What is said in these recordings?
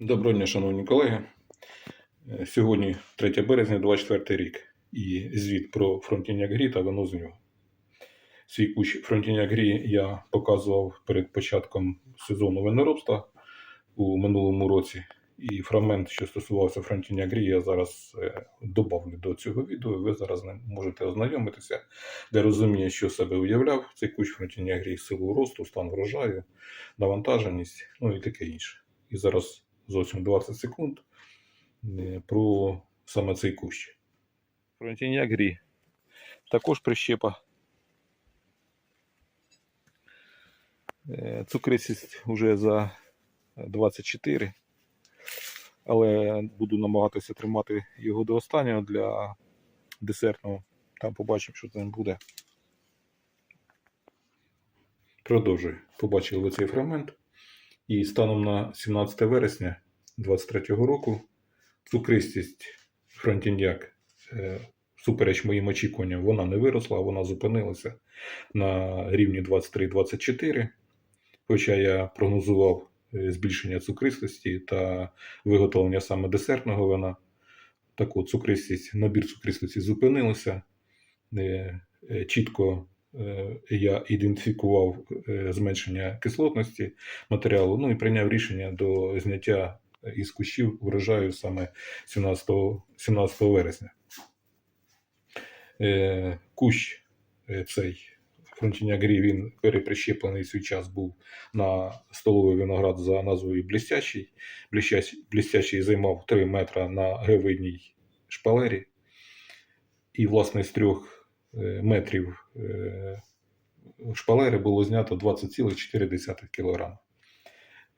Доброго дня, шановні колеги. Е, Сьогодні 3 березня, 24 рік, і звіт про фронтіняк грі та вино з нього. Свій кущ фронтіняк грі я показував перед початком сезону виноробства у минулому році. І фрагмент, що стосувався фронтіняк грі, я зараз е, добавлю до цього відео. Ви зараз ним можете ознайомитися, де розуміє, що себе уявляв цей кущ фронтіняк грі, силу росту, стан врожаю, навантаженість, ну і таке інше. І зараз зовсім 20 секунд е, про саме цей кущ. Фронтіняк грі. Також прищепа. Е, Цукристість вже за 24. Але буду намагатися тримати його до останнього для десертного. Там побачимо, що там буде. Продовжую. Побачили ви цей фрагмент. І станом на 17 вересня 2023 року цукристість фронтіньяк, е, супереч моїм очікуванням, вона не виросла, вона зупинилася на рівні 23-24. Хоча я прогнозував е, збільшення цукристості та виготовлення саме десертного вина. Так от, цукристість, набір цукристості зупинилася. Е, Чітко я ідентифікував е, зменшення кислотності матеріалу, ну і прийняв рішення до зняття із кущів урожаю саме 17, 17 вересня. Е, Кущ е, цей фронтіняк грі, він переприщеплений свій час був на столовий виноград за назвою Блістящий. Блістящий, займав 3 метра на гривидній шпалері. І, власне, з трьох е, метрів е, шпалери було знято 20,4 кг.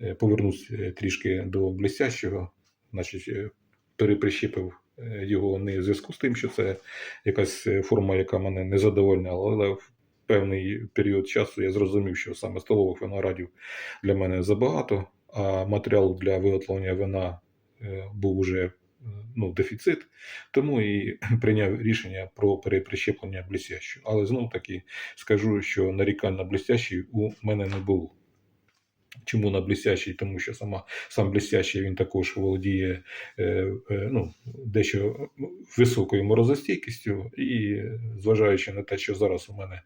Е, Повернусь е, трішки до блістящого, значить, е, переприщепив е, його не в зв'язку з тим, що це якась е, форма, яка мене не задовольняла, але в певний період часу я зрозумів, що саме столових виноградів для мене забагато, а матеріал для виготовлення вина е, був уже е, ну, дефіцит, тому і прийняв рішення про переприщеплення блістящого. Але знов таки скажу, що нарікань на блістящий у мене не було. Чому на блістящий? Тому що сама, сам блістящий він також володіє е, е, ну, дещо високою морозостійкістю, і зважаючи на те, що зараз у мене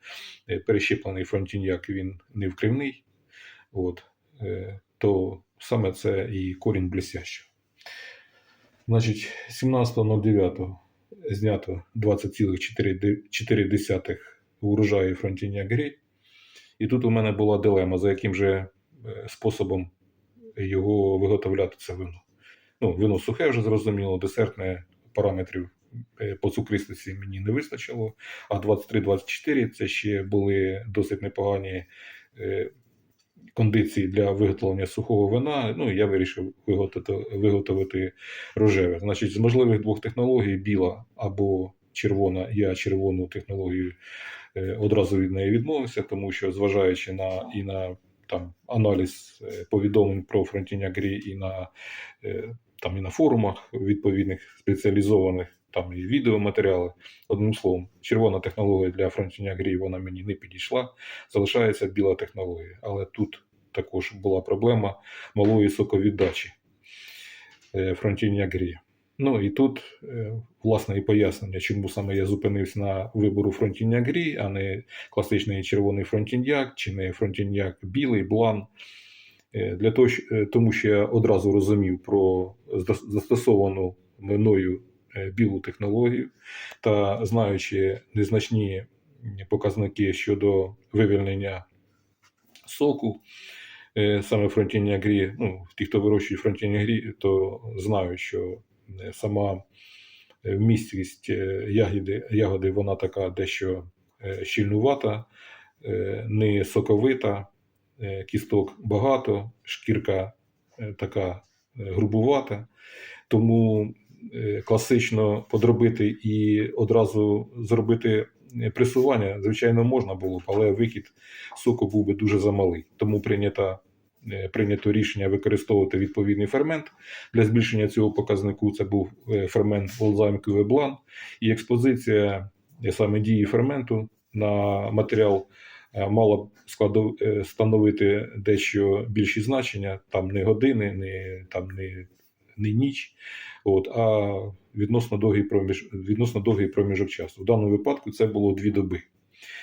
е, перещеплений фронтіньяк, він не вкривний, от, е, то саме це і корінь блістящого. Значить, 17.09 знято 20,4 урожаю фронтіньяк грі. І тут у мене була дилема, за яким же е, способом його виготовляти це вино. Ну, вино сухе вже зрозуміло, десертне параметрів е, по цукристості мені не вистачило. А 23-24 це ще були досить непогані е, кондиції для виготовлення сухого вина. Ну, я вирішив виготовити, виготовити рожеве. Значить, з можливих двох технологій біла або червона, я червону технологію е, одразу від неї відмовився, тому що зважаючи на і на там аналіз е, повідомлень про фронтіня грі і на е, там і на форумах відповідних спеціалізованих. Там і відеоматеріали. Одним словом, червона технологія для фронтіня грі вона мені не підійшла. Залишається біла технологія. Але тут також була проблема малої соковіддачі фронтіня грі. Ну і тут, е, власне, і пояснення, чому саме я зупинився на вибору фронтіньяк грі, а не класичний червоний фронтіньяк, чи не фронтіньяк білий, блан. Е, Для того, е, тому що я одразу розумів про застосовану мною е, білу технологію та знаючи незначні показники щодо вивільнення соку, е, саме фронтіння грі, ну, ті, хто вирощує фронтіння грі, то знають, що е, сама е, е, ягоди, ягоди вона така дещо е, щільнувата, е, не соковита, е, кісток багато, шкірка е, така е, грубувата. Тому е, класично подробити і одразу зробити е, пресування, звичайно, можна було б, але вихід соку був би дуже замалий. Тому прийнята, е, прийнято рішення використовувати відповідний фермент для збільшення цього показнику. Це був е, фермент Волзайм Кювеблан. І експозиція е, саме дії ферменту на матеріал е, мала б складов... е, становити дещо більші значення, там не години, не, там не, не ніч, от, а відносно довгий, проміж... відносно довгий проміжок часу. В даному випадку це було дві доби.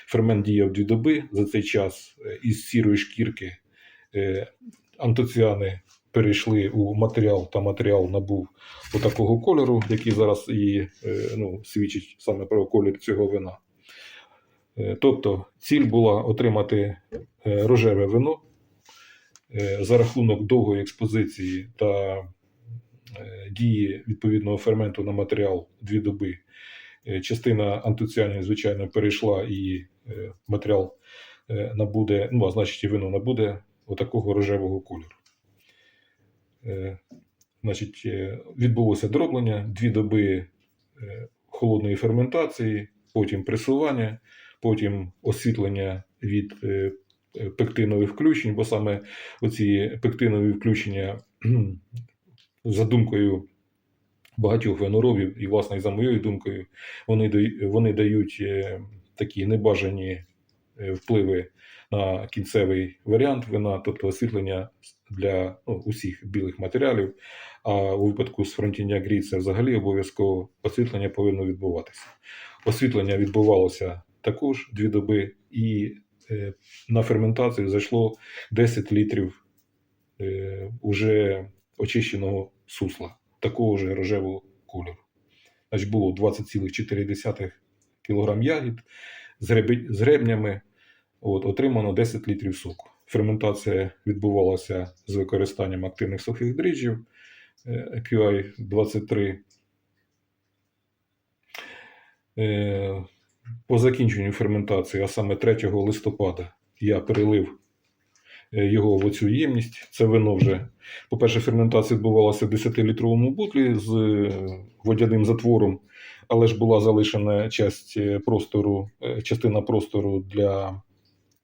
Фермент діяв дві доби. За цей час е, із сірої шкірки е, антоціани перейшли у матеріал, та матеріал набув такого кольору, який зараз і е, ну, свідчить саме про колір цього вина. Тобто ціль була отримати рожеве вино за рахунок довгої експозиції та дії відповідного ферменту на матеріал дві доби. Е, Частина антоціанів, звичайно, перейшла і е, матеріал е, набуде, ну, а значить, і вино набуде отакого рожевого кольору. Е, Значить, е, відбулося дроблення, дві доби е, холодної ферментації, потім пресування, потім освітлення від е, е, пектинових включень, бо саме оці пектинові включення, за думкою багатьох виноробів, і, власне, і за моєю думкою, вони, вони дають е, такі небажані е, впливи на кінцевий варіант вина, тобто освітлення для ну, усіх білих матеріалів. А у випадку з фронтіння грі це взагалі обов'язково освітлення повинно відбуватися. Освітлення відбувалося також дві доби, і е, на ферментацію зайшло 10 літрів уже очищеного сусла, такого ж рожевого кольору. Значить, було 20,4 кг ягід з, гребнями, от, отримано 10 літрів соку. Ферментація відбувалася з використанням активних сухих дріжджів е, QI-23. Е, По закінченню ферментації, а саме 3 листопада, я перелив його в оцю ємність. Це вино вже. По-перше, ферментація відбувалася в 10-літровому бутлі з е, водяним затвором, але ж була залишена часть е, простору, е, частина простору для.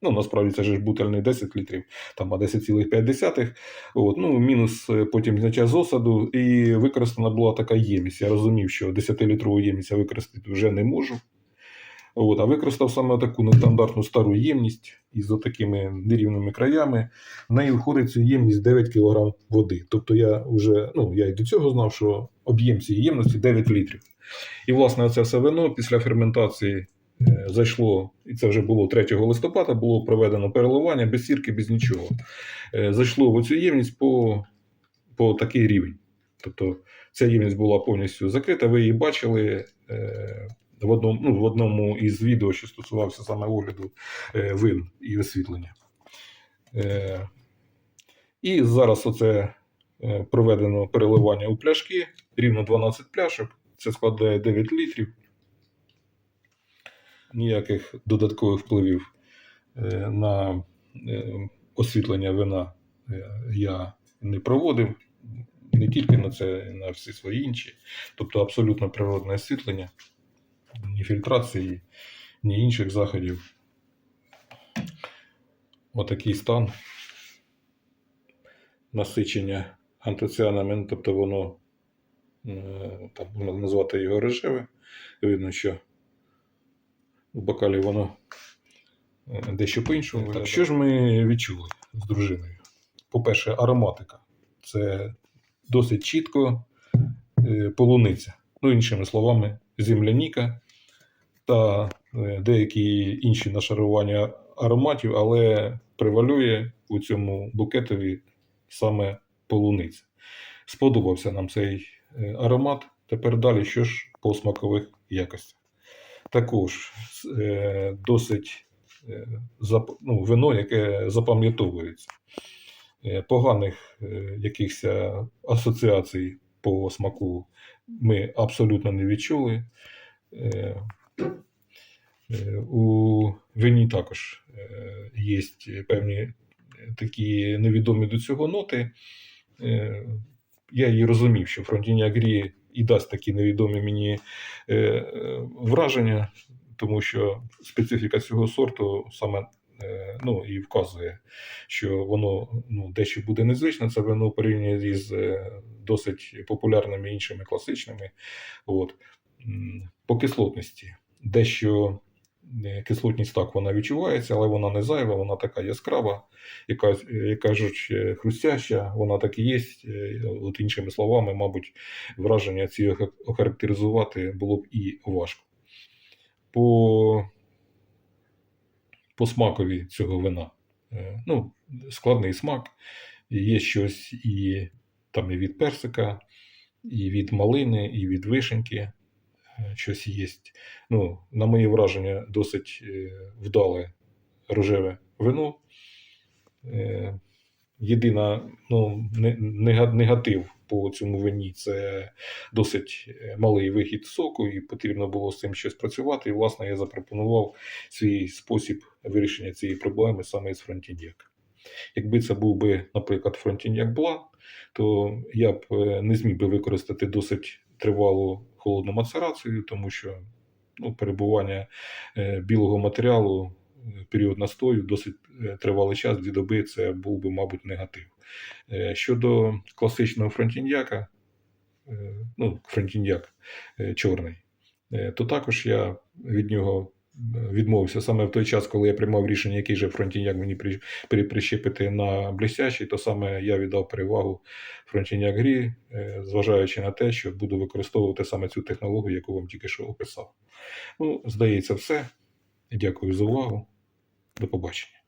Ну, насправді це ж бутельний 10 літрів, там а 10,5. От, ну, мінус е, потім зняття з осаду, і використана була така ємність. Я розумів, що 10-літрову ємність я використати вже не можу. От, а використав саме таку нестандартну стару ємність із такими нерівними краями. В неї входить цю ємність 9 кг води. Тобто я вже, ну, я і до цього знав, що об'єм цієї ємності 9 літрів. І, власне, це все вино після ферментації е, зайшло, і це вже було 3 листопада, було проведено переливання без сірки, без нічого. Е, зайшло в оцю ємність по, по такий рівень. Тобто ця ємність була повністю закрита, ви її бачили. В одному, ну, в одному із відео, що стосувався саме огляду е, вин і освітлення. Е, і зараз оце е, проведено переливання у пляшки, рівно 12 пляшок, це складає 9 літрів. Ніяких додаткових впливів е, на освітлення вина я не проводив. Не тільки на це, на всі свої інші. Тобто абсолютно природне освітлення фільтрації, ні інших заходів. Отакий стан насичення антоціанами, тобто воно е, там можна назвати його рожеве. Видно, що в бокалі воно е, дещо по-іншому. Так, що ж ми відчули з дружиною? По-перше, ароматика. Це досить чітко е, полуниця. Ну, іншими словами, земляніка та е, деякі інші нашарування ароматів, але превалює у цьому букетові саме полуниця. Сподобався нам цей е, аромат. Тепер далі що ж по смакових якостях. Також е, досить ну, вино, яке запам'ятовується. Поганих якихось асоціацій по смаку ми абсолютно не відчули. Е, е, У вині також є певні такі невідомі до цього ноти. Е, Я її розумів, що Фронтіні Агрі і дасть такі невідомі мені е, е, враження, тому що специфіка цього сорту саме е, ну, і вказує, що воно ну, дещо буде незвичне. Це вино порівняно із е, досить популярними іншими класичними. От. По кислотності дещо е, кислотність так вона відчувається, але вона не зайва, вона така яскрава, яка, е, як кажуть, е, хрустяща, вона так і є. Е, От іншими словами, мабуть, враження ці охарактеризувати було б і важко. По, по смакові цього вина. Е, Ну, складний смак, є щось і там і від персика, і від малини, і від вишеньки. е, Щось є. Ну, на моє враження, досить е, вдале рожеве вино. Єдина ну, негатив по цьому вині це досить е, малий вихід соку, і потрібно було з цим щось працювати. І, власне, я запропонував свій спосіб вирішення цієї проблеми саме з фронтіньяк. Якби це був би, наприклад, фронтіньяк Бла, то я б е, не зміг би використати досить тривалу холодну мацерацію, тому що ну, перебування е, білого матеріалу період настою досить тривалий час, дві доби, це був би, мабуть, негатив. Е, Щодо класичного фронтіньяка, е, ну, фронтіньяк е, чорний, то також я від нього відмовився саме в той час, коли я приймав рішення, який же фронтіньяк мені при- при- прищепити на блестящий, то саме я віддав перевагу фронтіньяк грі, зважаючи на те, що буду використовувати саме цю технологію, яку вам тільки що описав. Ну, здається, все. Дякую за увагу. До побачення.